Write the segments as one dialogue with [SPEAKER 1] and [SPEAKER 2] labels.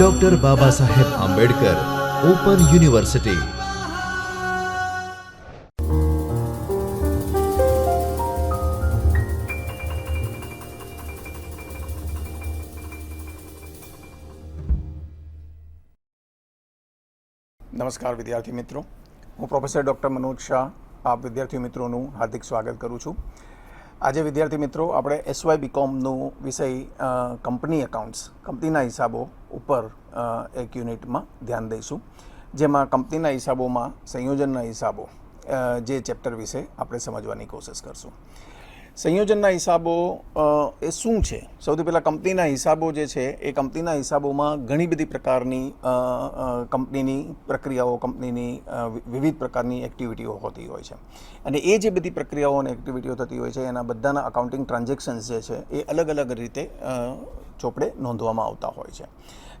[SPEAKER 1] Doctor Baba Saheb Ambedkar open university
[SPEAKER 2] નમસ્કાર વિદ્યાર્થી મિત્રો હું પ્રોફેસર ડૉક્ટર મનોજ શાહ આપ વિદ્યાર્થી મિત્રોનું હાર્દિક સ્વાગત કરું છું આજે વિદ્યાર્થી મિત્રો, આપણે એસવાય બીકોમનું વિષય કંપની એકાઉન્ટ્સ કંપનીના હિસાબો ઉપર એક યુનિટમાં ધ્યાન દઈશું. જેમાં કંપનીના હિસાબોમાં, સંયોજનના હિસાબો જે ચેપ્ટર વિશે આપણે સમજવાની કોશિશ કરશું. સંયોજનના હિસાબો એ શું છે? સૌથી પહેલાં કંપનીના હિસાબો જે છે, એ કંપનીના હિસાબોમાં ઘણી બધી પ્રકારની કંપનીની પ્રક્રિયાઓ, કંપનીની વિવિધ પ્રકારની એક્ટિવિટીઓ હોતી હોય છે. અને એ જે બધી પ્રક્રિયાઓ અને એક્ટિવિટીઓ થતી હોય છે, એના બધાના અકાઉન્ટિંગ ટ્રાન્ઝેક્શન્સ જે છે, એ અલગ અલગ રીતે ચોપડે નોંધવામાં આવતા હોય છે.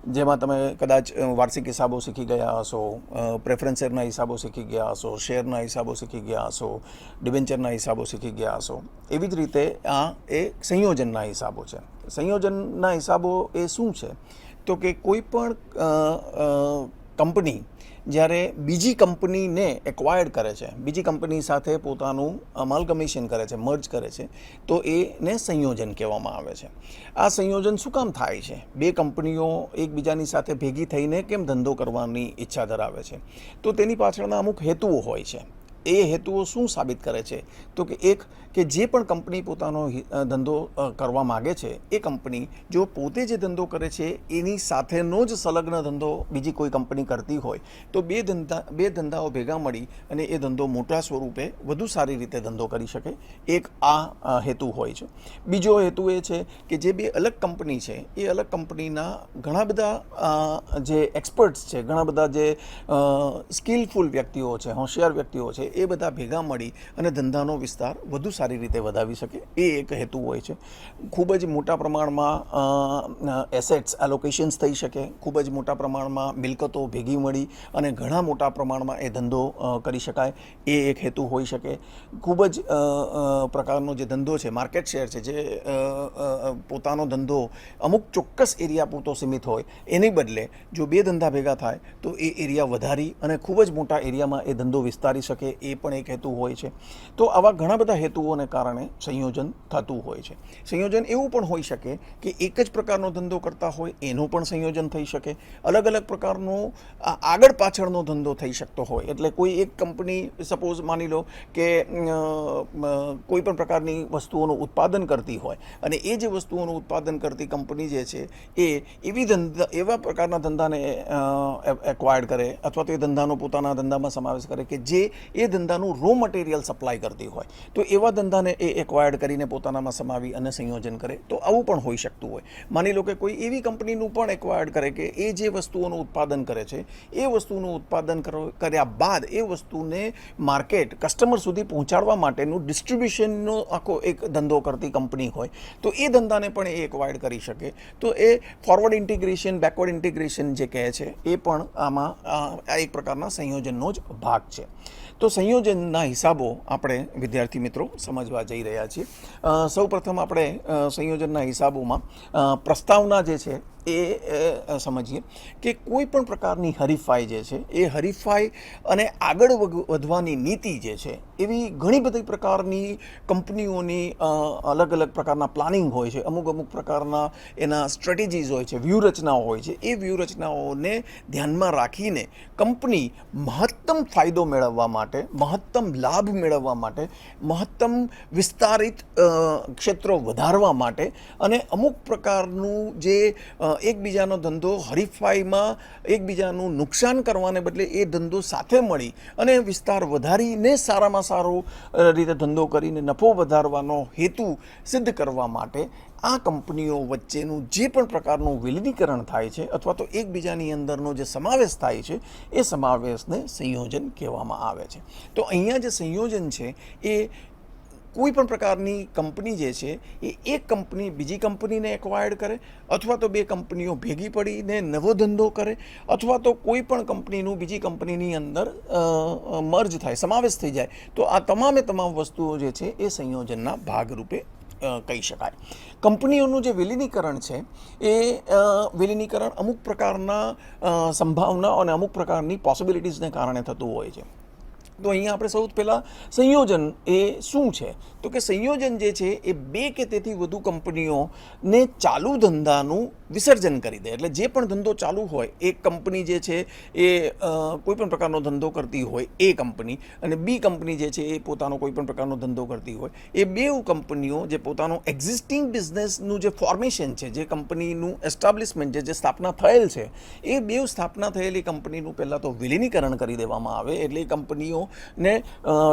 [SPEAKER 2] જેમાં તમે કદાચ વાર્ષિક હિસાબો શીખી ગયા હશો પ્રેફરન્સરના હિસાબો શીખી ગયા હશો શેરના હિસાબો શીખી ગયા હશો ડિબેન્ચરના હિસાબો શીખી ગયા હશો. એવી જ રીતે આ એ સંયોજનના હિસાબો છે. સંયોજનના હિસાબો એ શું છે? તો કે કોઈ પણ કંપની જ્યારે બીજી કંપનીને એક્વાયર્ડ કરે છે, બીજી કંપની સાથે પોતાનું અમાલગમેશન કરે છે મર્જ કરે છે, તો એને સંયોજન કહેવામાં આવે છે. આ સંયોજન શું કામ થાય છે? બે કંપનીઓ એકબીજાની સાથે ભેગી થઈને કેમ ધંધો કરવાની ઈચ્છા ધરાવે છે? તો તેની પાછળના અમુક હેતુઓ હોય છે. એ હેતુઓ શું સાબિત કરે છે? તો કે એક કે જે પણ કંપની પોતાનો ધંધો કરવા માગે છે, એ કંપની જો પોતે જે ધંધો કરે છે, એની સાથેનો જ સંલગ્ન ધંધો બીજી કોઈ કંપની કરતી હોય, તો બે ધંધા, બે ધંધાઓ ભેગા મળી અને એ ધંધો મોટા સ્વરૂપે વધુ સારી રીતે ધંધો કરી શકે. એક આ હેતુ હોય છે. બીજો હેતુ એ છે કે જે બે અલગ કંપની છે, એ અલગ કંપનીના ઘણા બધા જે એક્સપર્ટ્સ છે, ઘણા બધા જે સ્કિલફુલ વ્યક્તિઓ છે, હોશિયાર વ્યક્તિઓ છે, એ બધા ભેગા મળી અને ધંધાનો વિસ્તાર વધુ સારી રીતે વધાવી શકે એ એક હેતુ હોય છે. ખૂબ જ મોટા પ્રમાણમાં એસેટ્સ એલોકેશન્સ થઈ શકે, ખૂબ જ મોટા પ્રમાણમાં મિલકતો ભેગી મળી અને ઘણા મોટા પ્રમાણમાં એ ધંધો કરી શકાય એ એક હેતુ હોઈ શકે. ખૂબ જ પ્રકારનો જે ધંધો છે માર્કેટ શેર છે, જે પોતાનો ધંધો અમુક ચોક્કસ એરિયા પૂરતો સીમિત હોય, એની બદલે જો બે ધંધા ભેગા થાય, તો એ એરિયા વધારી અને ખૂબ જ મોટા એરિયામાં એ ધંધો વિસ્તારી શકે એ પણ એક હેતુ હોય છે. તો આવા ઘણા બધા હેતુઓને કારણે સંયોજન થતું હોય છે. સંયોજન એવું પણ હોઈ શકે કે એક જ પ્રકારનો ધંધો કરતા હોય, એનું પણ સંયોજન થઈ શકે. અલગ અલગ પ્રકારનો આગળ પાછળનો ધંધો થઈ શકતો હોય. એટલે કોઈ એક કંપની, સપોઝ માની લો કે કોઈ પણ પ્રકારની વસ્તુઓનું ઉત્પાદન કરતી હોય અને એ જે વસ્તુઓનું ઉત્પાદન કરતી કંપની જે છે, એ એવી ધંધા, એવા પ્રકારના ધંધાને એક્વાયર્ડ કરે અથવા તો એ ધંધાનો પોતાના ધંધામાં સમાવેશ કરે કે જે એ ધંધાનું રો મટીરિયલ સપ્લાય કરતી હોય. તો એવા ધંધાને એ એક્વાયર્ડ કરીને પોતાનામાં સમાવી અને સંયોજન કરે, તો આવું પણ હોઈ શકતું હોય. માની લો કે કોઈ એવી કંપનીનું પણ એક્વાયર્ડ કરે કે એ જે વસ્તુઓનું ઉત્પાદન કરે છે, એ વસ્તુનું ઉત્પાદન કરો- કર્યા બાદ એ વસ્તુને માર્કેટ કસ્ટમર સુધી પહોંચાડવા માટેનું ડિસ્ટ્રીબ્યુશનનો આખો એક ધંધો કરતી કંપની હોય, તો એ ધંધાને પણ એ એક્વાયર્ડ કરી શકે. તો એ ફોરવર્ડ ઇન્ટિગ્રેશન બેકવર્ડ ઇન્ટિગ્રેશન જે કહે છે, એ પણ આમાં આ એક પ્રકારના સંયોજનનો જ ભાગ છે. તો સંયોજનના હિસાબો આપણે વિદ્યાર્થી મિત્રો સમજવા જઈ રહ્યા છીએ. સૌ પ્રથમ આપણે સંયોજનના હિસાબોમાં પ્રસ્તાવના જે છે એ સમજીએ કે કોઈ પણ પ્રકારની હરીફાઈ જે છે, એ હરીફાઈ અને આગળ વધવાની નીતિ જે છે, એવી ઘણી બધી પ્રકારની કંપનીઓની અલગ અલગ પ્રકારના પ્લાનિંગ હોય છે, અમુક અમુક પ્રકારના એના સ્ટ્રેટેજીસ હોય છે, વ્યૂહરચનાઓ હોય છે, એ વ્યૂહરચનાઓને ધ્યાનમાં રાખીને કંપની મહત્તમ ફાયદો મેળવવા માટે, મહત્તમ લાભ મેળવવા માટે, મહત્તમ વિસ્તારિત ક્ષેત્રો વધારવા માટે અને અમુક પ્રકારનું જે એકબીજાનો ધંધો હરીફાઈમાં એકબીજાનું નુકસાન કરવાને બદલે એ ધંધો સાથે મળી અને વિસ્તાર વધારીને સારામાં સારો રીતે ધંધો કરીને નફો વધારવાનો હેતુ સિદ્ધ કરવા માટે આ કંપનીઓ વચ્ચેનું જે પણ પ્રકારનું વિલીનીકરણ થાય છે અથવા તો એકબીજાની અંદરનો જે સમાવેશ થાય છે, એ સમાવેશને સંયોજન કહેવામાં આવે છે. તો અહીંયા જે સંયોજન છે, એ કોઈ પણ પ્રકારની કંપની જે છે, એ એક કંપની બીજી કંપનીને એક્વાયર્ડ કરે, અથવા તો બે કંપનીઓ ભેગી પડીને નવો ધંધો કરે, અથવા તો કોઈ પણ કંપનીનું બીજી કંપનીની અંદર મર્જ થાય, સમાવેશ થઈ જાય, તો આ તમામે તમામ વસ્તુઓ જે છે, એ સંયોજનના ભાગરૂપે કહી શકાય. કંપનીઓનું જે વિલીનીકરણ છે, એ વિલીનીકરણ અમુક પ્રકારના સંભાવના અને અમુક પ્રકારની પોસિબિલિટીઝને કારણે થતું હોય છે. તો અહીંયા આપણે સૌ પહેલાં સંયોજન એ શું છે? તો કે સંયોજન જે છે એ બે કે તેથી વધુ કંપનીઓને ચાલુ ધંધાનું વિસર્જન કરી દે. એટલે જે પણ ધંધો ચાલુ હોય એ કંપની જે છે એ કોઈપણ કોઈ પણ પ્રકારનો ધંધો કરતી હોય, એ કંપની, અને બી કંપની જે છે એ પોતાનો કોઈ પણ પ્રકારનો ધંધો કરતી હોય, એ બેઉ કંપનીઓ જે પોતાનો એક્ઝિસ્ટિંગ બિઝનેસનું જે ફોર્મેશન છે, જે કંપનીનું એસ્ટાબ્લિશમેન્ટ જે સ્થાપના થયેલ છે, એ બેઉ સ્થાપના થયેલી કંપનીનું પહેલાં તો વિલીનીકરણ કરી દેવામાં આવે. એટલે એ કંપનીઓને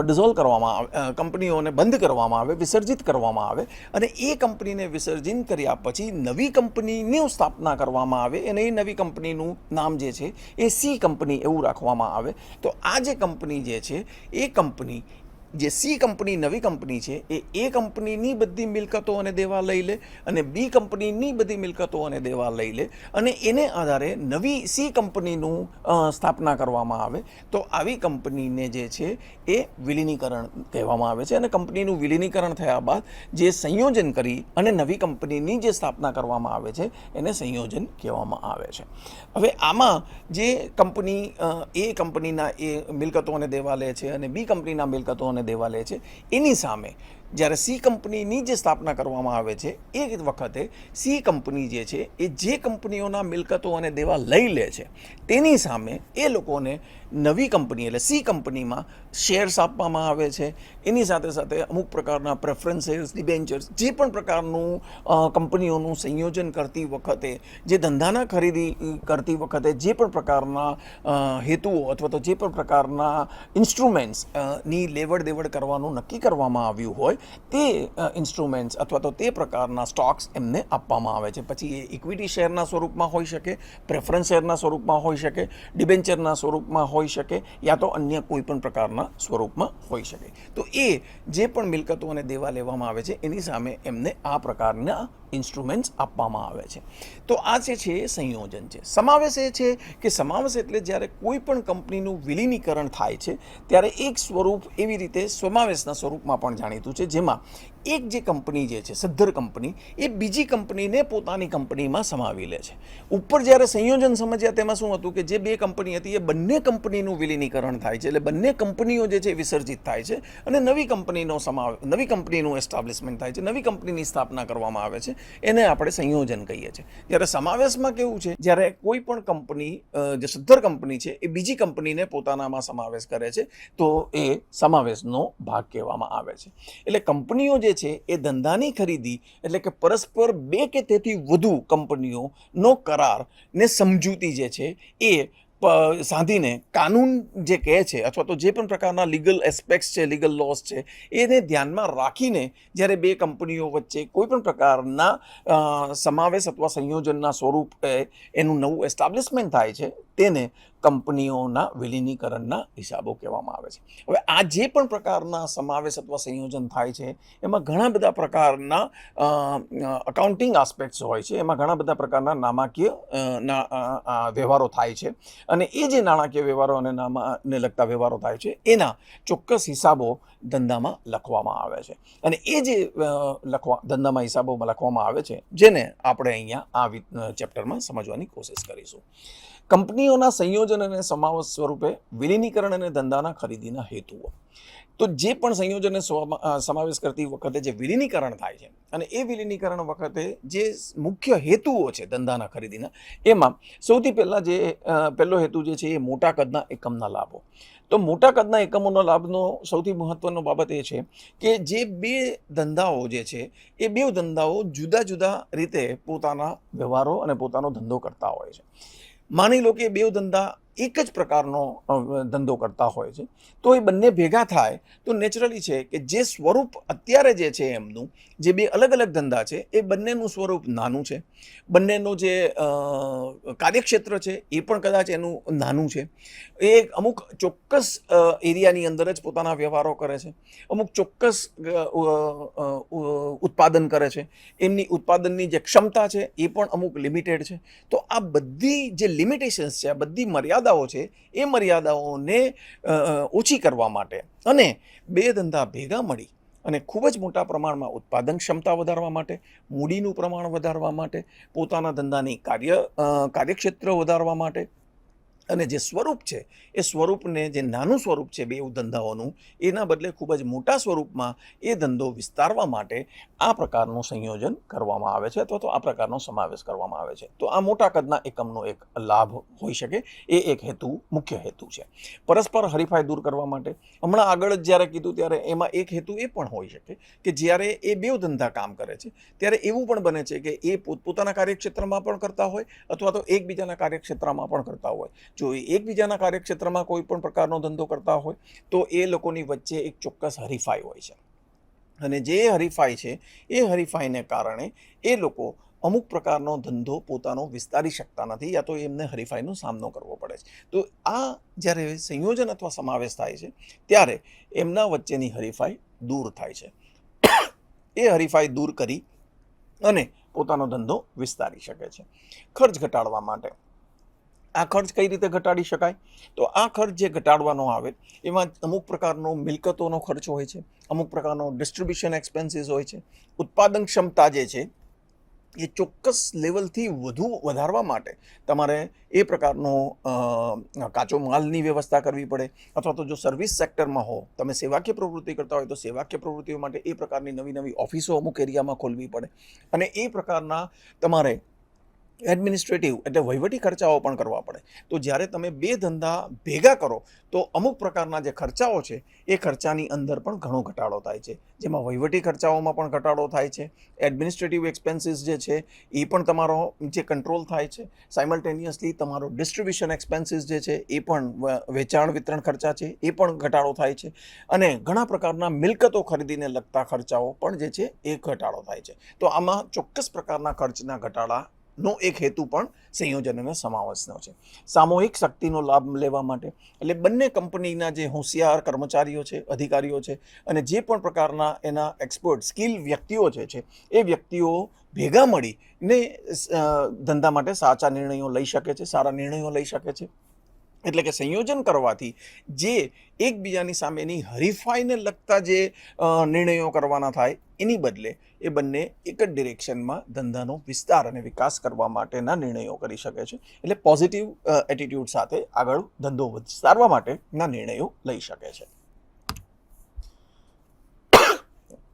[SPEAKER 2] ડિઝોલ્વ કરવામાં આવે કંપનીઓને બંધ કરવામાં આવે, વિસર્જિત કરવામાં આવે અને એ કંપનીને વિસર્જિત કર્યા પછી નવી કંપનીની સ્થાપના કરવામાં આવે અને એ નવી કંપનીનું નામ જે છે એ સી કંપની એવું રાખવામાં આવે. તો આ જે કંપની જે છે એ કંપની જે સી કંપની નવી કંપની છે, એ એ કંપનીની બધી મિલકતો અને દેવા લઈ લે અને બી કંપનીની બધી મિલકતો અને દેવા લઈ લે અને એને આધારે નવી સી કંપનીનું સ્થાપના કરવામાં આવે. તો આવી કંપનીને જે છે, એ વિલીનીકરણ કહેવામાં આવે છે અને કંપનીનું વિલીનીકરણ થયા બાદ જે સંયોજન કરી અને નવી કંપનીની જે સ્થાપના કરવામાં આવે છે, એને સંયોજન કહેવામાં આવે છે. હવે આમાં જે કંપની એ કંપનીના એ મિલકતો અને દેવા લે છે અને બી કંપનીના મિલકતો અને દેવા લે છે. એની સામે જ્યારે સી કંપનીની જે સ્થાપના કરવામાં આવે છે, એ વખતે સી કંપની જે છે, એ જે કંપનીઓના મિલકતો અને દેવા લઈ લે છે, તેની સામે એ લોકોને નવી કંપની એટલે સી કંપનીમાં શેર્સ આપવામાં આવે છે. એની સાથે સાથે અમુક પ્રકારના પ્રેફરન્સીસ ડિબેન્ચર્સ જે પણ પ્રકારનું કંપનીઓનું સંયોજન કરતી વખતે, જે ધંધાના ખરીદી કરતી વખતે જે પણ પ્રકારના હેતુઓ અથવા તો જે પણ પ્રકારના ઇન્સ્ટ્રુમેન્ટ્સની લેવડ દેવડ કરવાનું નક્કી કરવામાં આવ્યું હોય તે ઇન્સ્ટ્રુમેન્ટ્સ અથવા તો તે પ્રકારના સ્ટોક્સ એમને આપવામાં આવે છે. પછી એ ઇક્વિટી શેરના સ્વરૂપમાં હોઈ શકે પ્રેફરન્સ શેરના સ્વરૂપમાં હોઈ શકે ડિબેન્ચરના સ્વરૂપમાં હોઈ શકે યા તો અન્ય કોઈ પણ પ્રકારના સ્વરૂપમાં હોઈ શકે. તો એ જે પણ મિલકતો અને દેવા લેવામાં આવે છે, એની સામે એમને આ પ્રકારના ઇન્સ્ટ્રુમેન્ટ્સ આપવામાં આવે છે. તો આ જે છે એ સંયોજન છે. સમાવેશ એ છે કે સમાવેશ એટલે જ્યારે કોઈ પણ કંપનીનું વિલીનીકરણ થાય છે, ત્યારે એક સ્વરૂપ એવી રીતે સમાવેશના સ્વરૂપમાં પણ જાણીતું છે, જેમાં એક જે કંપની જે છે, સદ્ધર કંપની, એ બીજી કંપનીને પોતાની કંપનીમાં સમાવી લે છે. ઉપર જ્યારે સંયોજન સમજ્યા તેમાં શું હતું કે જે બે કંપની હતી, એ બંને કંપનીનું વિલીનીકરણ થાય છે, એટલે બંને કંપનીઓ જે છે વિસર્જિત થાય છે અને નવી કંપનીનો સમાવ, નવી કંપનીનું એસ્ટાબ્લિશમેન્ટ થાય છે, નવી કંપનીની સ્થાપના કરવામાં આવે છે, એને આપણે સંયોજન કહીએ છીએ. જ્યારે સમાવેશમાં કેવું છે, જ્યારે કોઈ પણ કંપની જે સદ્ધર કંપની છે, એ બીજી કંપનીને પોતાનામાં સમાવેશ કરે છે, તો એ સમાવેશનો ભાગ કહેવામાં આવે છે. એટલે કંપનીઓ જે છે એ ધંધાની ખરીદી, એટલે કે પરસ્પર બે કે તેથી વધુ કંપનીઓનો કરાર ને સમજૂતી જે છે એ સાંધીને કાનૂન જે કહે છે અથવા તો જે પણ પ્રકારના લીગલ એસ્પેક્ટ્સ છે લીગલ લોસ છે, એને ધ્યાનમાં રાખીને જ્યારે બે કંપનીઓ વચ્ચે કોઈ પણ પ્રકારના સમાવેશ અથવા સંયોજનના સ્વરૂપ એનું નવું એસ્ટાબ્લિશમેન્ટ થાય છે તેને કંપનીઓના વિલીનીકરણના હિસાબો કહેવામાં આવે છે. હવે આ જે પણ પ્રકારના સમાવેશ અથવા સંયોજન થાય છે, એમાં ઘણા બધા પ્રકારના અકાઉન્ટિંગ આસ્પેક્ટ્સ હોય છે. એમાં ઘણા બધા પ્રકારના નાણાકીય વ્યવહારો થાય છે. અને એ જે નાણાકીય વ્યવહારો અને નામાને લગતા વ્યવહારો થાય છે, એના ચોક્કસ હિસાબો ધંધામાં લખવામાં આવે છે. અને એ જે લખવા, ધંધામાં હિસાબોમાં લખવામાં આવે છે, જેને આપણે અહીંયા આ ચેપ્ટરમાં સમજવાની કોશિશ કરીશું. કંપનીઓના સંયોજન અને સમાવેશ સ્વરૂપે વિલીનીકરણ અને ધંધાના ખરીદીના હેતુઓ. તો જે પણ સંયોજનને સમાવેશ કરતી વખતે જે વિલીનીકરણ થાય છે અને એ વિલીનીકરણ વખતે જે મુખ્ય હેતુઓ છે ધંધાના ખરીદીના, એમાં સૌથી પહેલાં જે પહેલો હેતુ જે છે એ મોટા કદના એકમના લાભો. તો મોટા કદના એકમોનો લાભનો સૌથી મહત્વનો બાબત એ છે કે જે બે ધંધાઓ જે છે એ બે ધંધાઓ જુદા જુદા રીતે પોતાના વ્યવહારો અને પોતાનો ધંધો કરતા હોય છે. માની લો કે બેઉ ધંધા એક જ પ્રકારનો ધંધો કરતા હોય છે. તો એ બંને ભેગા થાય તો નેચરલી છે કે જે સ્વરૂપ અત્યારે જે છે એમનું, જે બે અલગ અલગ ધંધા છે, એ બંનેનું સ્વરૂપ નાનું છે. બંનેનો જે કાર્યક્ષેત્ર છે, એ પણ કદાચ એનું નાનું છે. એ અમુક ચોક્કસ એરિયાની અંદર જ પોતાના વ્યવહારો કરે છે. અમુક ચોક્કસ ઉત્પાદન કરે છે. એમની ઉત્પાદનની જે ક્ષમતા છે, એ પણ અમુક લિમિટેડ છે. તો આ બધી જે લિમિટેશન્સ છે, આ બધી મર્યાદાઓ છે, એ મર્યાદાઓને ઓછી કરવા માટે. અને બે ધંધા ભેગા મળી અને ખૂબ જ મોટા પ્રમાણમાં ઉત્પાદન ક્ષમતા વધારવા માટે, મૂડીનું પ્રમાણ વધારવા માટે, પોતાના ધંધાની કાર્ય કાર્યક્ષેત્ર વધારવા માટે અને જે સ્વરૂપ છે, એ સ્વરૂપને જે નાનું સ્વરૂપ છે બે ધંધાઓનું, એના બદલે ખૂબ જ મોટા સ્વરૂપમાં એ ધંધો વિસ્તારવા માટે આ પ્રકારનું સંયોજન કરવામાં આવે છે અથવા તો આ પ્રકારનો સમાવેશ કરવામાં આવે છે. તો આ મોટા કદના એકમનો એક લાભ હોઈ શકે, એ એક હેતુ, મુખ્ય હેતુ છે. પરસ્પર હરીફાઈ દૂર કરવા માટે, હમણાં આગળ જ જ્યારે કીધું ત્યારે એમાં એક હેતુ એ પણ હોઈ શકે કે જ્યારે એ બે ધંધા કામ કરે છે, ત્યારે એવું પણ બને છે કે એ પોતપોતાના કાર્યક્ષેત્રમાં પણ કરતા હોય અથવા તો એકબીજાના કાર્યક્ષેત્રમાં પણ કરતા હોય. જો એ એકબીજાના કાર્યક્ષેત્રમાં કોઈ પણ પ્રકારનો ધંધો કરતા હોય, તો એ લોકોની વચ્ચે એક ચોક્કસ હરીફાઈ હોય છે. અને જે હરીફાઈ છે, એ હરીફાઈને કારણે એ લોકો અમુક પ્રકારનો ધંધો પોતાનો વિસ્તારી શકતા નથી, યા તો એમને હરીફાઈનો સામનો કરવો પડે છે. તો આ જ્યારે સંયોજન અથવા સમાવેશ થાય છે, ત્યારે એમના વચ્ચેની હરીફાઈ દૂર થાય છે. એ હરીફાઈ દૂર કરી અને પોતાનો ધંધો વિસ્તારી શકે છે. ખર્ચ ઘટાડવા માટે આ ખર્ચ કઈ રીતે ઘટાડી શકાય? તો આ ખર્ચ જે ઘટાડવાનો આવે, એમાં અમુક પ્રકારનો મિલકતોનો ખર્ચ હોય છે, અમુક પ્રકારનો ડિસ્ટ્રીબ્યુશન એક્સપેન્સીસ હોય છે. ઉત્પાદન ક્ષમતા જે છે, એ ચોક્કસ લેવલથી વધુ વધારવા માટે તમારે એ પ્રકારનો કાચો માલની વ્યવસ્થા કરવી પડે. અથવા તો જો સર્વિસ સેક્ટરમાં હો, તમે સેવાકીય પ્રવૃત્તિ કરતા હોય તો સેવાકીય પ્રવૃત્તિઓ માટે એ પ્રકારની નવી નવી ઓફિસો અમુક એરિયામાં ખોલવી પડે. અને એ પ્રકારના તમારે એડમિનિસ્ટ્રેટિવ એટલે વહીવટી ખર્ચાઓ પણ કરવા પડે. તો જ્યારે તમે બે ધંધા ભેગા કરો, તો અમુક પ્રકારના જે ખર્ચાઓ છે, એ ખર્ચાની અંદર પણ ઘણો ઘટાડો થાય છે. જેમાં વહીવટી ખર્ચાઓમાં પણ ઘટાડો થાય છે. એડમિનિસ્ટ્રેટિવ એક્સપેન્સીસ જે છે, એ પણ તમારો જે કંટ્રોલ થાય છે. સાઇમલ્ટેનિયસલી તમારો ડિસ્ટ્રીબ્યુશન એક્સપેન્સીસ જે છે, એ પણ વેચાણ વિતરણ ખર્ચા છે, એ પણ ઘટાડો થાય છે. અને ઘણા પ્રકારના મિલકતો ખરીદીને લગતા ખર્ચાઓ પણ જે છે, એ ઘટાડો થાય છે. તો આમાં ચોક્કસ પ્રકારના ખર્ચના ઘટાડા નો એક હેતુ પણ સંયોજન અને સમાવેશનો છે. સામૂહિક શક્તિનો લાભ લેવા માટે એટલે બંને કંપનીના જે હોશિયાર કર્મચારીઓ છે, અધિકારીઓ છે અને જે પણ પ્રકારના એના એક્સપર્ટ સ્કિલ વ્યક્તિઓ જે છે, એ વ્યક્તિઓ ભેગા મળીને ધંધા માટે સાચા નિર્ણયો લઈ શકે છે, સારા નિર્ણયો લઈ શકે છે. એટલે કે સંયોજન કરવાથી જે એકબીજાની સામેની હરીફાઈને લગતા જે નિર્ણયો કરવાના થાય, એની બદલે એ બંને એક જ ડિરેક્શનમાં ધંધાનો વિસ્તાર અને વિકાસ કરવા માટેના નિર્ણયો કરી શકે છે. એટલે પોઝિટિવ એટીટ્યૂડ સાથે આગળ ધંધો વિસ્તારવા માટેના નિર્ણયો લઈ શકે છે.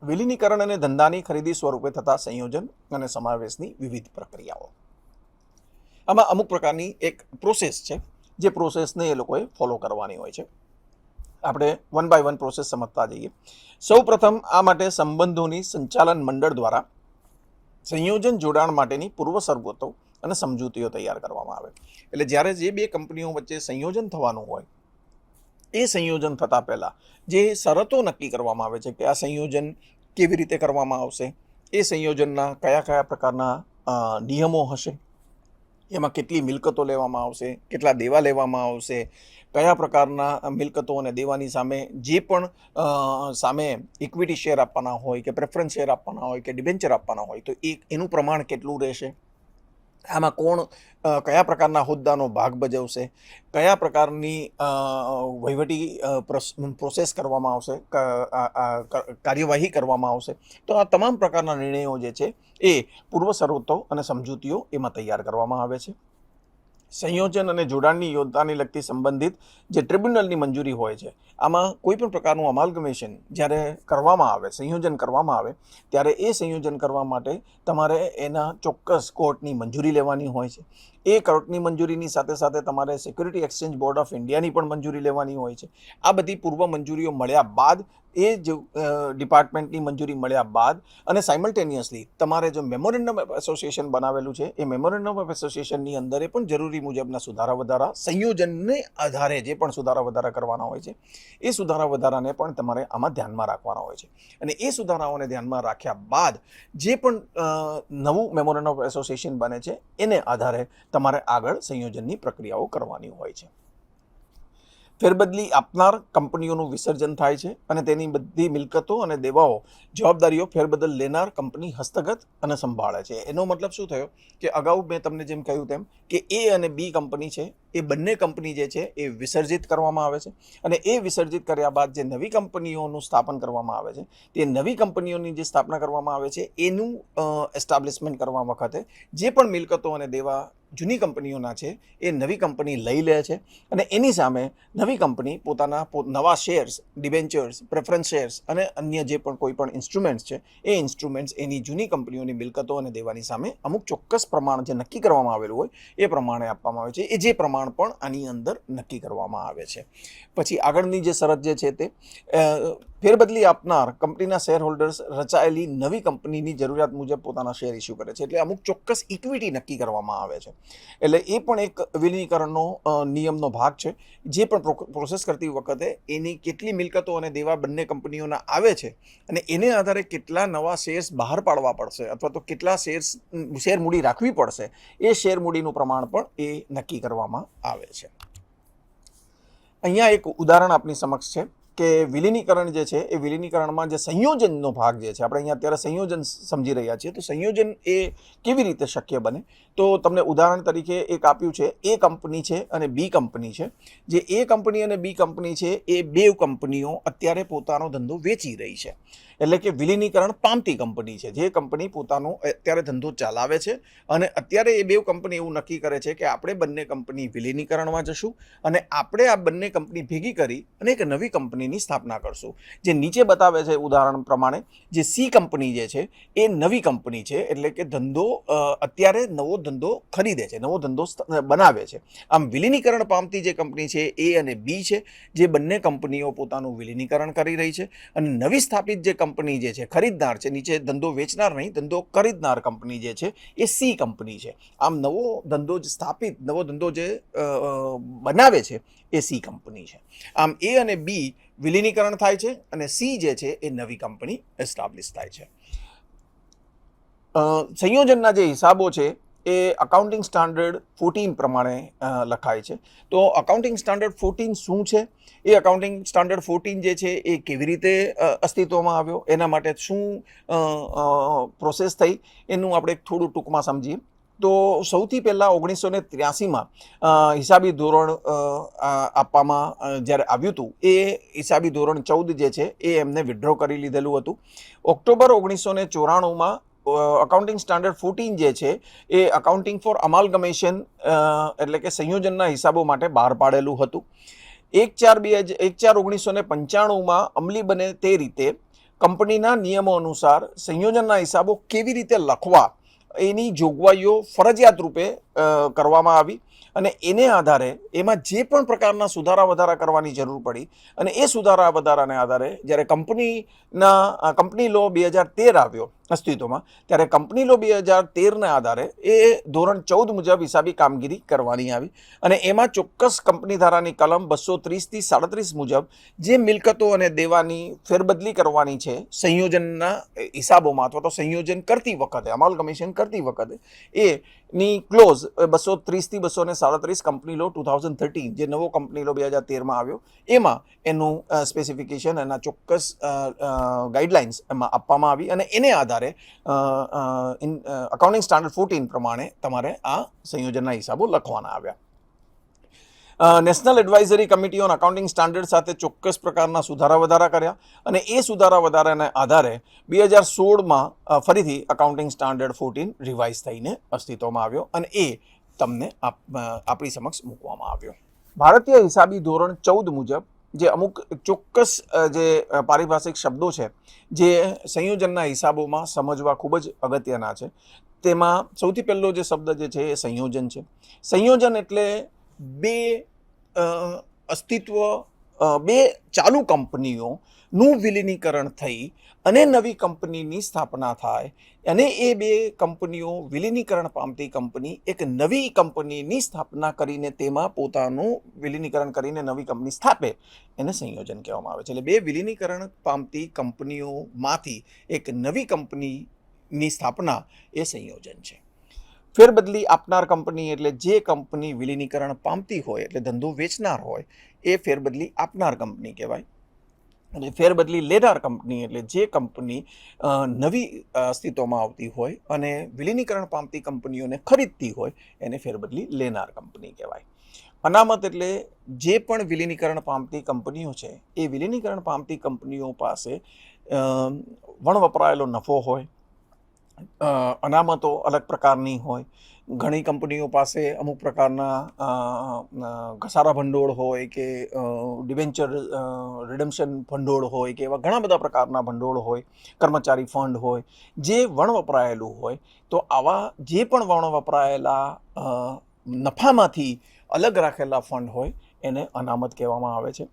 [SPEAKER 2] વિલીનીકરણ અને ધંધાની ખરીદી સ્વરૂપે થતા સંયોજન અને સમાવેશની વિવિધ પ્રક્રિયાઓ. આમાં અમુક પ્રકારની એક પ્રોસેસ છે. જે પ્રોસેસને એ લોકોએ ફોલો કરવાની હોય છે. આપણે વન બાય વન પ્રોસેસ સમજતા જઈએ. સૌ પ્રથમ આ માટે સંબંધોની સંચાલન મંડળ દ્વારા સંયોજન જોડાણ માટેની પૂર્વ શરતો અને સમજૂતીઓ તૈયાર કરવામાં આવે. એટલે જ્યારે જે બે કંપનીઓ વચ્ચે સંયોજન થવાનું હોય, એ સંયોજન થતાં પહેલાં જે શરતો નક્કી કરવામાં આવે છે કે આ સંયોજન કેવી રીતે કરવામાં આવશે, એ સંયોજનના કયા કયા પ્રકારના નિયમો હશે એમાં કેટલી મિલકતો લેવામાં આવશે, કેટલા દેવા લેવામાં આવશે, કયા પ્રકારના મિલકતો અને દેવાની સામે જે પણ સામે ઇક્વિટી શેર આપવાના હોય કે પ્રેફરન્સ શેર આપવાના હોય કે ડિબેન્ચર આપવાના હોય તો એ, એનું પ્રમાણ કેટલું રહેશે? આમાં કોણ કયા પ્રકારના હોદ્દાનો ભાગ ભજવશે, કયા પ્રકારની વહીવટી પ્રોસેસ કરવામાં આવશે કાર્યવાહી કરવામાં આવશે. તો આ તમામ પ્રકારના નિર્ણયો જે છે એ પૂર્વ શરતો અને સમજૂતીઓ એમાં તૈયાર કરવામાં આવે છે. સંયોજન અને જોડાણની યોજનાને લગતી સંબંધિત જે ટ્રિબ્યુનલની મંજૂરી હોય છે, આમાં કોઈ પણ પ્રકારનું અમાલ્ગમેશન જ્યારે કરવામાં આવે, સંયોજન કરવામાં આવે, ત્યારે એ સંયોજન કરવા માટે તમારે એના ચોક્કસ કોર્ટની મંજૂરી લેવાની હોય છે. એ કોર્ટની મંજૂરીની સાથે સાથે તમારે સિક્યુરિટી એક્સચેન્જ બોર્ડ ઓફ ઇન્ડિયાની પણ મંજૂરી લેવાની હોય છે. આ બધી પૂર્વ મંજૂરીઓ મળ્યા બાદ, એ જ ડિપાર્ટમેન્ટની મંજૂરી મળ્યા બાદ અને સાઇમલ્ટેનિયસલી તમારે જો મેમોરેન્ડમ એસોસિએશન બનાવેલું છે, એ મેમોરેન્ડમ ઓફ એસોસિએશનની અંદર પણ જરૂરી મુજબના સુધારા વધારા, સંયોજનને આધારે જે પણ સુધારા વધારા કરવાના હોય છે, એ સુધારા વધારાને પણ તમારે આમાં ધ્યાનમાં રાખવાના હોય છે. અને એ સુધારાઓને ધ્યાનમાં રાખ્યા બાદ જે પણ નવું મેમોરેન્ડમ ઓફ એસોસિએશન બને છે, એને આધારે તમારે આગળ સંયોજનની પ્રક્રિયાઓ કરવાની હોય છે. ફેરબદલી આપનાર કંપનીઓનું વિસર્જન થાય છે અને તેની બધી મિલકતો અને દેવાઓ જવાબદારીઓ ફેરબદલ લેનાર કંપની હસ્તગત અને સંભાળે છે. એનો મતલબ શું થયો? કે અગાઉ મેં તમને જેમ કહ્યું તેમ કે એ અને બી કંપની છે, એ બંને કંપની જે છે, એ વિસર્જિત કરવામાં આવે છે અને એ વિસર્જિત કર્યા બાદ જે નવી કંપનીઓનું સ્થાપન કરવામાં આવે છે, તે નવી કંપનીઓની જે સ્થાપના કરવામાં આવે છે, એનું એસ્ટાબ્લિશમેન્ટ કરવા વખતે જે પણ મિલકતો અને દેવા જૂની કંપનીઓના છે, એ નવી કંપની લઈ લે છે અને એની સામે નવી કંપની પોતાના નવા શેર્સ, ડિબેન્ચર્સ, પ્રેફરન્સ શેર્સ અને અન્ય જે પણ કોઈ પણ ઇન્સ્ટ્રુમેન્ટ્સ છે, એ ઇન્સ્ટ્રુમેન્ટ્સ એની જૂની કંપનીઓની મિલકતો અને દેવાની સામે અમુક ચોક્કસ પ્રમાણ જે નક્કી કરવામાં આવેલું હોય, એ પ્રમાણે આપવામાં આવે છે. એ જે પ્રમાણ પણ આની અંદર નક્કી કરવામાં આવે છે. પછી આગળની જે શરત જે છે તે ફેરબદલી આપનાર કંપનીના શેર હોલ્ડર્સ રચાયેલી નવી કંપનીની જરૂરિયાત મુજબ પોતાના શેર ઇસ્યુ કરે છે. એટલે અમુક ચોક્કસ ઇક્વિટી નક્કી કરવામાં આવે છે. એટલે એ પણ એક વિલીનીકરણનો નિયમનો ભાગ છે. જે પણ પ્રોસેસ કરતી વખતે એની કેટલી મિલકતો અને દેવા બંને કંપનીઓના આવે છે અને એને આધારે કેટલા નવા શેર્સ બહાર પાડવા પડશે અથવા તો કેટલા શેર્સ શેર મૂડી રાખવી પડશે, એ શેર મૂડીનું પ્રમાણ પણ એ નક્કી કરવામાં આવે છે. અહીંયા એક ઉદાહરણ આપની સમક્ષ છે. કે વિલીનીકરણ જે છે, એ વિલીનીકરણમાં જે સંયોજનનો ભાગ જે છે, આપણે અહીંયા અત્યારે સંયોજન સમજી રહ્યા છીએ. તો સંયોજન એ કેવી રીતે શક્ય બને? તો તમને ઉદાહરણ તરીકે એક આપ્યું છે, એ કંપની છે અને બી કંપની છે. જે એ કંપની અને બી કંપની છે, એ બે કંપનીઓ અત્યારે પોતાનો ધંધો વેચી રહી છે. એટલે કે વિલીનીકરણ પામતી કંપની છે. જે કંપની પોતાનો અત્યારે ધંધો ચલાવે છે અને અત્યારે એ બે કંપની એવું નક્કી કરે છે કે આપણે બંને કંપની વિલીનીકરણમાં જશું અને આપણે આ બંને કંપની ભેગી કરી અને એક નવી કંપનીની સ્થાપના કરશું. જે નીચે બતાવે છે ઉદાહરણ પ્રમાણે, જે સી કંપની જે છે એ નવી કંપની છે એટલે કે ધંધો અત્યારે નવો ધંધો ખરીદે છે, નવો ધંધો બનાવે છે. આમ વિલીનીકરણ પામતી જે કંપની છે એ અને બી છે, જે બંને કંપનીઓ પોતાનું વિલીનીકરણ કરી રહી છે અને નવી સ્થાપિત જે કંપની જે છે, ખરીદનાર છે, નીચે ધંધો વેચનાર નહીં, ધંધો ખરીદનાર કંપની જે છે, એ સી કંપની છે. આમ નવો ધંધો જે સ્થાપિત, નવો ધંધો જે બનાવે છે, એ સી કંપની છે. આમ એ અને બી વિલીનીકરણ થાય છે અને સી જે છે, એ નવી કંપની એસ્ટાબ્લિશ થાય છે. સંયોજનના જે હિસાબો છે એ અકાઉન્ટિંગ સ્ટાન્ડર્ડ ફોર્ટીન પ્રમાણે લખાય છે. તો અકાઉન્ટિંગ સ્ટાન્ડર્ડ ફોર્ટીન શું છે? એ અકાઉન્ટિંગ સ્ટાન્ડર્ડ ફોર્ટીન જે છે એ કેવી રીતે અસ્તિત્વમાં આવ્યો? એના માટે શું પ્રોસેસ થઈ? એનું આપણે થોડું ટૂંકમાં સમજીએ. તો સૌથી પહેલાં ઓગણીસો ને ત્ર્યાસીમાં હિસાબી ધોરણ આપવામાં જ્યારે આવ્યું હતું, એ હિસાબી ધોરણ ચૌદ જે છે એ એમને વિડ્રો કરી લીધેલું હતું. ઓક્ટોબર ઓગણીસો ને ચોરાણુંમાં અકાઉન્ટિંગ સ્ટાન્ડર્ડ ફોર્ટીન જે છે, એ અકાઉન્ટિંગ ફોર અમાલગમેશન એટલે કે સંયોજનના હિસાબો માટે બહાર પાડેલું હતું. એક ચાર બે એક ચાર ઓગણીસો ને પંચાણુંમાં અમલી બને તે રીતે કંપનીના નિયમો અનુસાર સંયોજનના હિસાબો કેવી રીતે લખવા એની જોગવાઈઓ ફરજિયાત રૂપે કરવામાં આવી અને એને આધારે એમાં જે પણ પ્રકારના સુધારા વધારા કરવાની જરૂર પડી અને એ સુધારા વધારાને આધારે જ્યારે કંપનીના કંપની લો બે હજાર તેર આવ્યો અસ્તિત્વમાં. ત્યારે કંપની લો બે હજાર તેરના આધારે એ ધોરણ ચૌદ મુજબ હિસાબી કામગીરી કરવાની આવી. અને એમાં ચોક્કસ કંપની ધારાની કલમ બસો ત્રીસથી સાડત્રીસ મુજબ જે મિલકતો અને દેવાની ફેરબદલી કરવાની છે, સંયોજનના હિસાબોમાં અથવા તો સંયોજન કરતી વખતે, અમાલ કમિશન કરતી વખતે, એની ક્લોઝ બસો ત્રીસથી બસો ને સાડત્રીસ company law two thousand thirteen જે નવો કંપની લો બે હજાર તેરમાં આવ્યો, એમાં એનું સ્પેસિફિકેશન એના ચોક્કસ ગાઈડલાઇન્સ એમાં આપવામાં આવી અને એને આધારે અકાઉન્ટિંગ સ્ટાન્ડર્ડ ફોર્ટીન પ્રમાણે તમારે આ સંયોજનના હિસાબો લખવાના આવ્યા. National advisory committee on accounting standard સાથે ચોક્કસ પ્રકારના સુધારા વધારા કર્યા અને એ સુધારા વધારાને આધારે બે હજાર સોળમાં ફરીથી અકાઉન્ટિંગ સ્ટાન્ડર્ડ ફોર્ટીન રિવાઇઝ થઈને અસ્તિત્વમાં આવ્યો અને એ તમને આપ- આપણી સમક્ષ મૂકવામાં આવ્યો. ભારતીય હિસાબી ધોરણ ચૌદ મુજબ જે અમુક ચોક્કસ જે પારિભાષિક શબ્દો છે, જે સંયોજનના હિસાબોમાં સમજવા ખૂબ જ અગત્યના છે. તેમાં સૌથી પહેલો જે શબ્દ જે છે એ સંયોજન છે. સંયોજન એટલે બે અસ્તિત્વ બે ચાલુ કંપનીઓનું વિલીનીકરણ થઈ અને નવી કંપનીની સ્થાપના થાય અને એ બે કંપનીઓ વિલીનીકરણ પામતી કંપની એક નવી કંપનીની સ્થાપના કરીને તેમાં પોતાનું વિલીનીકરણ કરીને નવી કંપની સ્થાપે એને સંયોજન કહેવામાં આવે છે. એટલે બે વિલીનીકરણ પામતી કંપનીઓમાંથી એક નવી કંપનીની સ્થાપના એ સંયોજન છે. ફેરબદલી આપનાર કંપની એટલે જે કંપની વિલીનીકરણ પામતી હોય એટલે ધંધો વેચનાર હોય એ ફેરબદલી આપનાર કંપની કહેવાય. અને ફેરબદલી લેનાર કંપની એટલે જે કંપની નવી અસ્તિત્વમાં આવતી હોય અને વિલીનીકરણ પામતી કંપનીઓને ખરીદતી હોય, એને ફેરબદલી લેનાર કંપની કહેવાય. અનામત એટલે જે પણ વિલીનીકરણ પામતી કંપનીઓ છે, એ વિલીનીકરણ પામતી કંપનીઓ પાસે વણ વણવપરાયેલો નફો હોય અનામતો અલગ પ્રકારની હોય ઘણી કંપનીઓ પાસે અમુક પ્રકારના ઘસારા ભંડોળ હોય કે ડિવેન્ચર રિડમ્શન ભંડોળ હોય કે એવા ઘણા બધા પ્રકારના ભંડોળ હોય, કર્મચારી ફંડ હોય, જે વણ વપરાયેલું હોય, તો આવા જે પણ વણ વપરાયેલા નફામાંથી અલગ રાખેલા ફંડ હોય, એને અનામત કહેવામાં આવે છે.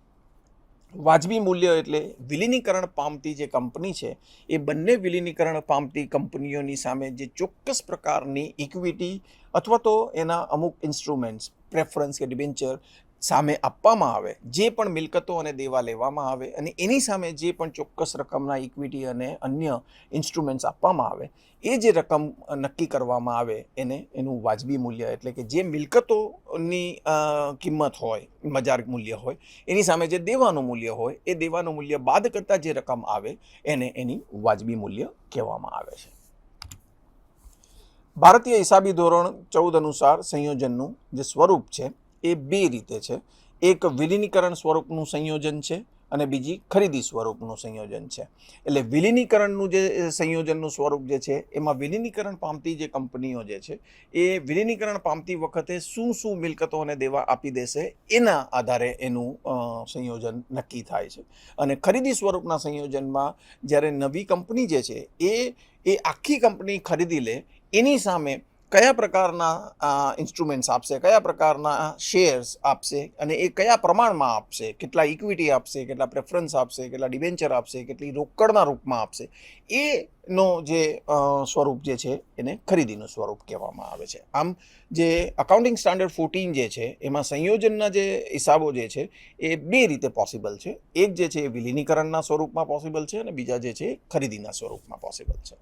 [SPEAKER 2] વાજબી મૂલ્ય એટલે વિલીનીકરણ પામતી જે કંપની છે, એ બંને વિલીનીકરણ પામતી કંપનીઓની સામે જે ચોક્કસ પ્રકારની ઇક્વિટી અથવા તો એના અમુક ઇન્સ્ટ્રુમેન્ટ્સ પ્રેફરન્સ કે ડિબેન્ચર સામે આપવામાં આવે, જે પણ મિલકતો અને દેવા લેવામાં આવે અને એની સામે જે પણ ચોક્કસ રકમના ઇક્વિટી અને અન્ય ઇન્સ્ટ્રુમેન્ટ્સ આપવામાં આવે, એ જે રકમ નક્કી કરવામાં આવે એને, એનું વાજબી મૂલ્ય એટલે કે જે મિલકતોની કિંમત હોય, બજાર મૂલ્ય હોય, એની સામે જે દેવાનું મૂલ્ય હોય, એ દેવાનું મૂલ્ય બાદ કરતાં જે રકમ આવે એને એની વાજબી મૂલ્ય કહેવામાં આવે છે. ભારતીય હિસાબી ધોરણ ચૌદ અનુસાર સંયોજનનું જે સ્વરૂપ છે એ બે રીતે છે. એક વિલીનીકરણ સ્વરૂપનું સંયોજન છે અને બીજી ખરીદી સ્વરૂપનું સંયોજન છે. એટલે વિલીનીકરણનું જે સંયોજનનું સ્વરૂપ જે છે, એમાં વિલીનીકરણ પામતી જે કંપનીઓ જે છે, એ વિલીનીકરણ પામતી વખતે શું શું મિલકતો અને દેવા આપી દેશે એના આધારે એનું સંયોજન નક્કી થાય છે. અને ખરીદી સ્વરૂપના સંયોજનમાં જ્યારે નવી કંપની જે છે, એ એ આખી કંપની ખરીદી લે, એની સામે કયા પ્રકારના ઇન્સ્ટ્રુમેન્ટ્સ આપશે, કયા પ્રકારના શેર્સ આપશે અને એ કયા પ્રમાણમાં આપશે, કેટલા ઇક્વિટી આપશે, કેટલા પ્રેફરન્સ આપશે, કેટલા ડિવેન્ચર આપશે, કેટલી રોકડના રૂપમાં આપશે, એનો જે સ્વરૂપ જે છે એને ખરીદીનું સ્વરૂપ કહેવામાં આવે છે. આમ જે અકાઉન્ટિંગ સ્ટાન્ડર્ડ ફોર્ટીન જે છે, એમાં સંયોજનના જે હિસાબો જે છે, એ બે રીતે પોસિબલ છે. એક જે છે એ વિલીનીકરણના સ્વરૂપમાં પોસિબલ છે અને બીજા જે છે ખરીદીના સ્વરૂપમાં પોસિબલ છે.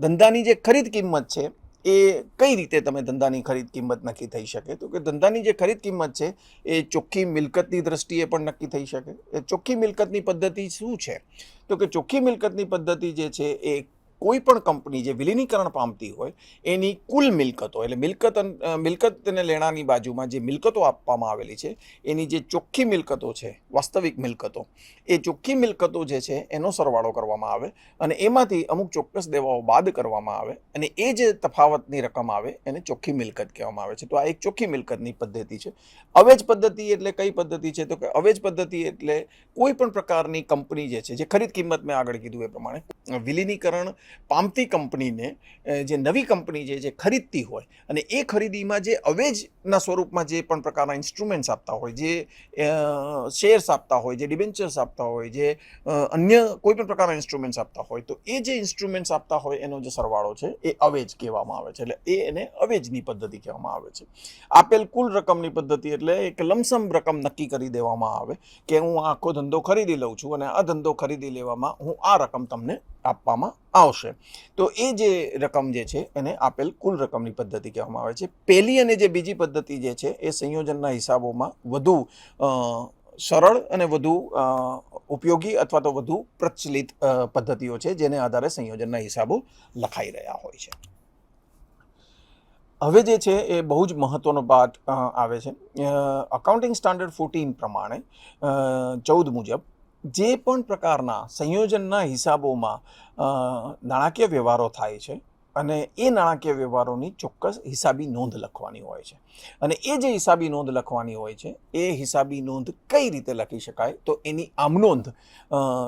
[SPEAKER 2] ધંધાની જે ખરીદ કિંમત છે એ કઈ રીતે તમે ધંધાની ખરીદ કિંમત નક્કી થઈ શકે? તો કે ધંધાની જે ખરીદ કિંમત છે, એ ચોખ્ખી મિલકતની દ્રષ્ટિએ પણ નક્કી થઈ શકે. એ ચોખ્ખી મિલકતની પદ્ધતિ શું છે? તો કે ચોખ્ખી મિલકતની પદ્ધતિ જે છે, એ કોઈ પણ કંપની જે વિલીનીકરણ પામતી હોય, એની કુલ મિલકતો, એટલે મિલકત મિલકતને લેણાની બાજુમાં જે મિલકતો આપવામાં આવેલી છે, એની જે ચોખ્ખી મિલકતો છે, વાસ્તવિક મિલકતો, એ ચોખ્ખી મિલકતો જે છે, એનો સરવાળો કરવામાં આવે અને એમાંથી અમુક ચોક્કસ દેવાઓ બાદ કરવામાં આવે અને એ જે તફાવતની રકમ આવે, એને ચોખ્ખી મિલકત કહેવામાં આવે છે. તો આ એક ચોખ્ખી મિલકતની પદ્ધતિ છે. અવેજ પદ્ધતિ એટલે કઈ પદ્ધતિ છે? તો કે અવેજ પદ્ધતિ એટલે કોઈ પણ પ્રકારની કંપની જે છે, જે ખરીદ કિંમત મેં આગળ કીધું એ પ્રમાણે, વિલીનીકરણ પામતી કંપનીને જે નવી કંપની જે જે ખરીદતી હોય અને એ ખરીદીમાં જે અવેજના સ્વરૂપમાં જે પણ પ્રકારના ઇન્સ્ટ્રુમેન્ટ્સ આપતા હોય, જે શેર્સ આપતા હોય, જે ડિબેન્ચર્સ આપતા હોય, જે અન્ય કોઈ પણ પ્રકારના ઇન્સ્ટ્રુમેન્ટ્સ આપતા હોય, તો એ જે ઇન્સ્ટ્રુમેન્ટ્સ આપતા હોય એનો જે સરવાળો છે એ અવેજ કહેવામાં આવે છે. એટલે એ એને અવેજની પદ્ધતિ કહેવામાં આવે છે. આપેલ કુલ રકમની પદ્ધતિ એટલે એક લમસમ રકમ નક્કી કરી દેવામાં આવે કે હું આખો ધંધો ખરીદી લઉં છું અને આ ધંધો ખરીદી લેવામાં હું આ રકમ તમને આપવામાં આવશે. તો એ જે રકમ જે છે, એને આપેલ કુલ રકમની પદ્ધતિ કહેવામાં આવે છે. પહેલી અને જે બીજી પદ્ધતિ જે છે, એ સંયોજનના હિસાબોમાં વધુ સરળ અને વધુ ઉપયોગી અથવા તો વધુ પ્રચલિત પદ્ધતિઓ છે, જેને આધારે સંયોજનના હિસાબો લખાઈ રહ્યા હોય છે. હવે જે છે, એ બહુ જ મહત્ત્વનો પાઠ આવે છે. અકાઉન્ટિંગ સ્ટાન્ડર્ડ ફોર્ટીન પ્રમાણે ચૌદ મુજબ જે પણ પ્રકારના સંયોજનના હિસાબોમાં નાણાકીય વ્યવહારો થાય છે અને એ નાણાકીય વ્યવહારોની ચોક્કસ હિસાબી નોંધ લખવાની હોય છે. અને એ જે હિસાબી નોંધ લખવાની હોય છે, એ હિસાબી નોંધ કઈ રીતે લખી શકાય? તો એની આમનોંધ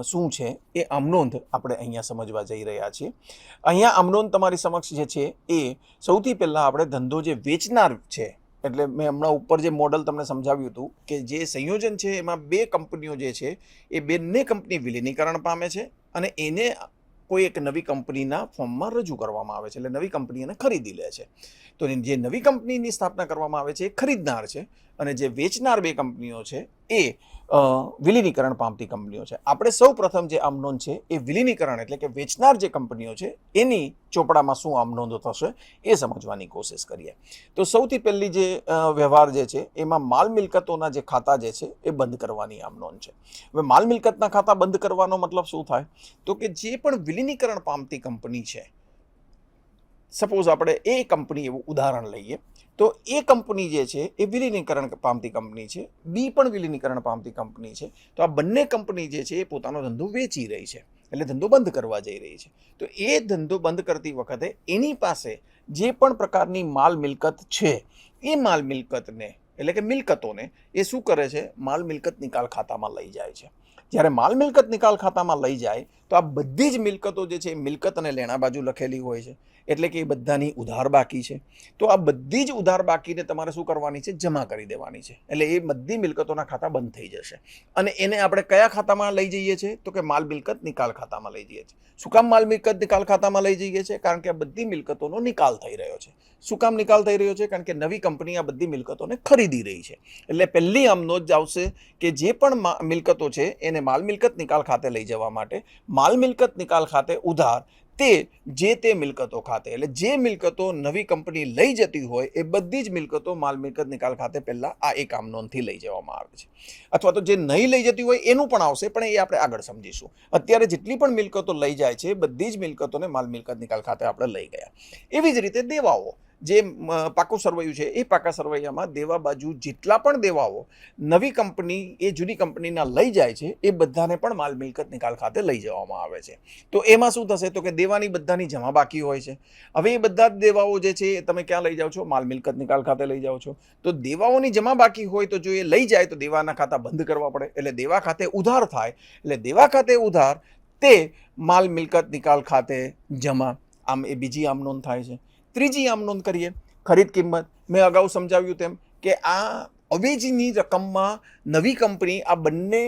[SPEAKER 2] શું છે? એ આમનોંધ આપણે અહીંયા સમજવા જઈ રહ્યા છીએ. અહીંયા આમનોંધ તમારી સમક્ષ જે છે એ સૌથી પહેલાં આપણે ધંધો જે વેચનાર છે એટલે મેં હમણાં ઉપર જે મોડલ તમને સમજાવ્યું હતું કે જે સંયોજન છે, એમાં બે કંપનીઓ જે છે, એ બંને કંપની વિલીનીકરણ પામે છે અને એને કોઈ એક નવી કંપનીના ફોર્મમાં રજૂ કરવામાં આવે છે, એટલે નવી કંપની એને ખરીદી લે છે. તો જે નવી કંપનીની સ્થાપના કરવામાં આવે છે, એ ખરીદનાર છે અને જે વેચનાર બે કંપનીઓ છે, એ વિલીનીકરણ પામતી કંપનીઓ છે. આપણે સૌ પ્રથમ જે આમ નોંધ છે, એ વિલીનીકરણ એટલે કે વેચનાર જે કંપનીઓ છે, એની ચોપડામાં શું આમ નોંધો થશે, એ સમજવાની કોશિશ કરીએ. તો સૌથી પહેલી જે વ્યવહાર જે છે, એમાં માલ મિલકતોના જે ખાતા જે છે, એ બંધ કરવાની આમ નોંધ છે. હવે માલ મિલકતના ખાતા બંધ કરવાનો મતલબ શું થાય? તો કે જે પણ વિલીનીકરણ પામતી કંપની છે, સપોઝ આપણે એ કંપની એવું ઉદાહરણ લઈએ તો એ કંપની જે છે, એ વિલીનીકરણ પામતી કંપની છે. બી પણ વિલીનીકરણ પામતી કંપની છે. તો આ બંને કંપની જે છે, એ પોતાનો ધંધો વેચી રહી છે. એટલે ધંધો બંધ કરવા જઈ રહી છે. તો એ ધંધો બંધ કરતી વખતે એની પાસે જે પણ પ્રકારની માલ મિલકત છે, એ માલ મિલકતને, એટલે કે મિલકતોને, એ શું કરે છે? માલ મિલકત નિકાલ ખાતામાં લઈ જાય છે. જ્યારે માલ મિલકત નિકાલ ખાતામાં લઈ જાય, તો આ બધી જ મિલકતો જે છે, એ મિલકત અને લેણા બાજુ લખેલી હોય છે. એટલે કે એ બધાની ઉધાર બાકી છે. તો આ બધી જ ઉધાર બાકીને તમારે શું કરવાની છે? જમા કરી દેવાની છે. એટલે એ બધી મિલકતોના ખાતા બંધ થઈ જશે. અને એને આપણે કયા ખાતામાં લઈ જઈએ છીએ? તો કે માલ મિલકત નિકાલ ખાતામાં લઈ જઈએ છીએ. શું કામ માલ મિલકત નિકાલ ખાતામાં લઈ જઈએ છીએ? કારણ કે આ બધી મિલકતોનો નિકાલ થઈ રહ્યો છે. શું કામ નિકાલ થઈ રહ્યો છે? કારણ કે નવી કંપની આ બધી મિલકતોને ખરીદી રહી છે. એટલે પહેલી આમનો જ આવશે કે જે પણ મિલકતો છે, એને માલ મિલકત નિકાલ ખાતે લઈ જવા માટે માલ મિલકત નિકાલ ખાતે ઉધાર તે, જે તે મિલકતો ખાતે, એટલે જે મિલકતો નવી કંપની લઈ જતી હોય, એ બધી જ મિલકતો માલ મિલકત નિકાલ ખાતે પહેલાં આ એક આમ નોંધથી લઈ જવામાં આવે છે. અથવા તો જે નહીં લઈ જતી હોય, એનું પણ આવશે, પણ એ આપણે આગળ સમજીશું. અત્યારે જેટલી પણ મિલકતો લઈ જાય છે, બધી જ મિલકતોને માલ મિલકત નિકાલ ખાતે આપણે લઈ ગયા. એવી જ રીતે દેવાઓ. જે પાકું સરવૈયું છે, એ પાકા સરવૈયામાં દેવા બાજુ જેટલા પણ દેવાઓ નવી કંપની, એ જૂની કંપનીના લઈ જાય છે, એ બધાને પણ માલ મિલકત નિકાલ ખાતે લઈ જવામાં આવે છે. તો એમાં શું થશે? તો કે દેવાની બધાની જમા બાકી હોય છે. હવે એ બધા જ દેવાઓ જે છે, એ તમે ક્યાં લઈ જાઓ છો? માલ મિલકત નિકાલ ખાતે લઈ જાઓ છો. તો દેવાઓની જમા બાકી હોય તો જો એ લઈ જાય, તો દેવાના ખાતા બંધ કરવા પડે. એટલે દેવા ખાતે ઉધાર થાય. એટલે દેવા ખાતે ઉધાર, તે માલ મિલકત નિકાલ ખાતે જમા. આમ એ બીજી આમ નોંધ થાય છે. ત્રીજી આમ નોંધ કરીએ, ખરીદ કિંમત. મેં અગાઉ સમજાવ્યું તેમ કે આ અવેજીની રકમમાં નવી કંપની, આ બંને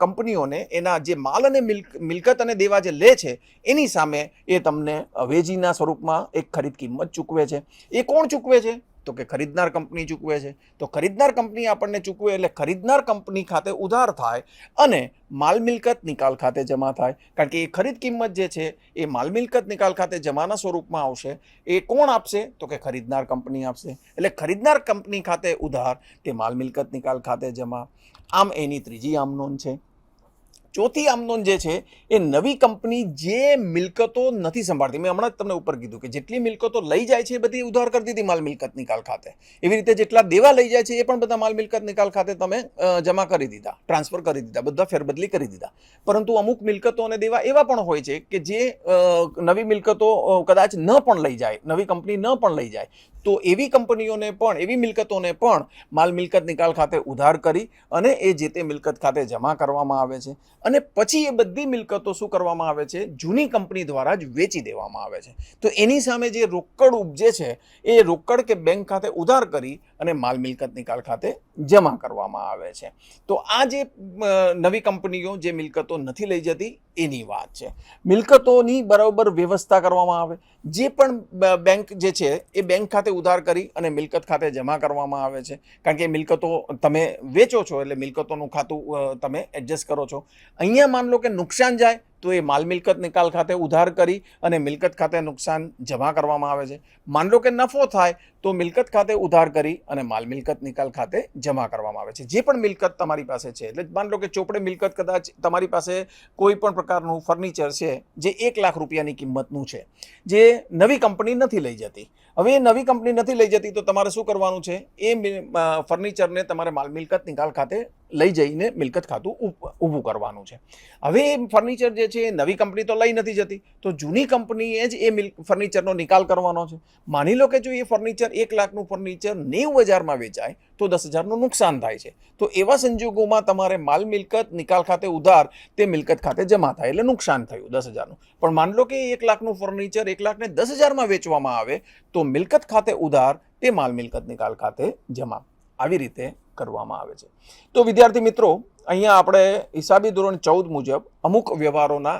[SPEAKER 2] કંપનીઓને એના જે માલ અને મિલ્ક, મિલકત અને દેવા જે લે છે, એની સામે એ તમને અવેજીના સ્વરૂપમાં એક ખરીદ કિંમત ચૂકવે છે. એ કોણ ચૂકવે છે? તો કે ખરીદનાર કંપની ચૂકવે છે. તો ખરીદનાર કંપની આપણને ચૂકવે એટલે ખરીદનાર કંપની ખાતે ઉધાર થાય અને માલ મિલકત નિકાલ ખાતે જમા થાય. કારણ કે એ ખરીદ કિંમત જે છે, એ માલ મિલકત નિકાલ ખાતે જમાના સ્વરૂપમાં આવશે. એ કોણ આપશે? તો કે ખરીદનાર કંપની આપશે. એટલે ખરીદનાર કંપની ખાતે ઉધાર, તે માલ મિલકત નિકાલ ખાતે જમા. આમ એની ત્રીજી આમ નોંધ છે. ચોથી આમ જે છે, એ નવી કંપની જે મિલકતો નથી સંભાળતી. મેં હમણાં જ તમને ઉપર કીધું કે જેટલી મિલકતો લઈ જાય છે એ બધી ઉધાર કરી દીધી માલ મિલકત નિકાલ ખાતે. એવી રીતે જેટલા દેવા લઈ જાય છે એ પણ બધા માલ મિલકત નિકાલ ખાતે તમે જમા કરી દીધા, ટ્રાન્સફર કરી દીધા, બધા ફેરબદલી કરી દીધા. પરંતુ અમુક મિલકતો અને દેવા એવા પણ હોય છે કે જે નવી મિલકતો કદાચ ન પણ લઈ જાય, નવી કંપની ન પણ લઈ જાય. તો એવી કંપનીઓને પણ, એવી મિલકતોને પણ માલ મિલકત નિકાલ ખાતે ઉધાર કરી અને એ જે તે મિલકત ખાતે જમા કરવામાં આવે છે. અને પછી એ બધી મિલકતો શું કરવામાં આવે છે? જૂની કંપની દ્વારા જ વેચી દેવામાં આવે છે. તો એની સામે જે રોકડ ઉપજે છે, એ રોકડ કે બેંક ખાતે ઉધાર કરી અને માલ મિલકત નિકાલ ખાતે જમા કરવામાં આવે છે. તો આ જે નવી કંપનીઓ જે મિલકતો નથી લઈ જતી એની વાત છે. મિલકતોની બરાબર વ્યવસ્થા કરવામાં આવે. જે પણ બેંક જે છે, એ બેંક ખાતે ઉધાર કરી અને મિલકત ખાતે જમા કરવામાં આવે છે. કારણ કે મિલકતો તમે વેચો છો એટલે મિલકતોનું ખાતું તમે એડજસ્ટ કરો છો. અહીંયા માન લો કે નુકસાન જાય તો એ માલ મિલકત નિકાલ ખાતે ઉધાર કરી અને મિલકત ખાતે નુકસાન જમા કરવામાં આવે છે. માન કે નફો થાય તો મિલકત ખાતે ઉધાર કરી અને માલ મિલકત નિકાલ ખાતે જમા કરવામાં આવે છે. જે પણ મિલકત તમારી પાસે છે, એટલે માન કે ચોપડે મિલકત કદાચ તમારી પાસે કોઈ પણ પ્રકારનું ફર્નિચર છે, જે એક લાખ રૂપિયાની કિંમતનું છે, જે નવી કંપની નથી લઈ જતી. હવે એ નવી કંપની નથી લઈ જતી તો તમારે શું કરવાનું છે? એ ફર્નિચરને તમારે માલ મિલકત નિકાલ ખાતે લઈ જઈને મિલકત ખાતું ઊભ- કરવાનું છે. હવે એ ફર્નિચર જે છે એ નવી કંપની તો લઈ નથી જતી. તો જૂની કંપનીએ જ એ મિલ્ક ફર્નિચરનો નિકાલ કરવાનો છે. માની લો કે જો એ ફર્નિચર એક લાખનું ફર્નિચર નેવું હજારમાં વેચાય, તો દસ હજારનું નુકસાન થાય છે. તો એવા સંજોગોમાં તમારે માલ મિલકત, નિકાલ ખાતે ઉધાર, તે મિલકત ખાતે જમા થાય એટલે નુકસાન થયું દસ હજારનું. પણ માન લો કે એક લાખનું ફર્નિચર એક લાખને દસ હજારમાં વેચવામાં આવે, તો મિલકત ખાતે ઉધાર, તે માલ મિલકત નિકાલ ખાતે જમા આવી રીતે કરવામાં આવે છે. તો વિદ્યાર્થી મિત્રો, અહીંયા આપણે હિસાબી ધોરણ ચૌદ મુજબ અમુક વ્યવહારોના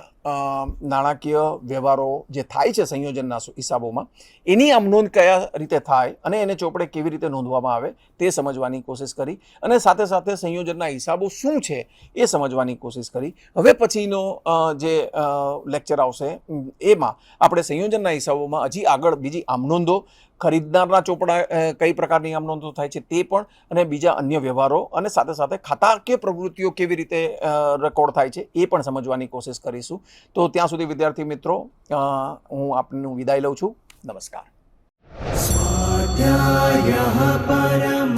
[SPEAKER 2] નાણાકીય વ્યવહારો જે થાય છે સંયોજનના હિસાબોમાં, એની આમ નોંધ કયા રીતે થાય અને એને ચોપડે કેવી રીતે નોંધવામાં આવે તે સમજવાની કોશિશ કરી અને સાથે સાથે સંયોજનના હિસાબો શું છે એ સમજવાની કોશિશ કરી. હવે પછીનો જે લેક્ચર આવશે એમાં આપણે સંયોજનના હિસાબોમાં હજી આગળ બીજી આમનોંધો ખરીદનારના ચોપડા કઈ પ્રકારની આમ નોંધો થાય છે તે પણ અને બીજા અન્ય વ્યવહારો અને સાથે સાથે ખાતા કે પ્રવૃત્તિઓ કેવી રીતે રેકોર્ડ થાય છે એ પણ સમજવાની કોશિશ કરીશું. તો ત્યાં સુધી વિદ્યાર્થી મિત્રો હું આપનું વિદાય લઉં છું. નમસ્કાર.
[SPEAKER 3] સ્વાધ્યાય પરમં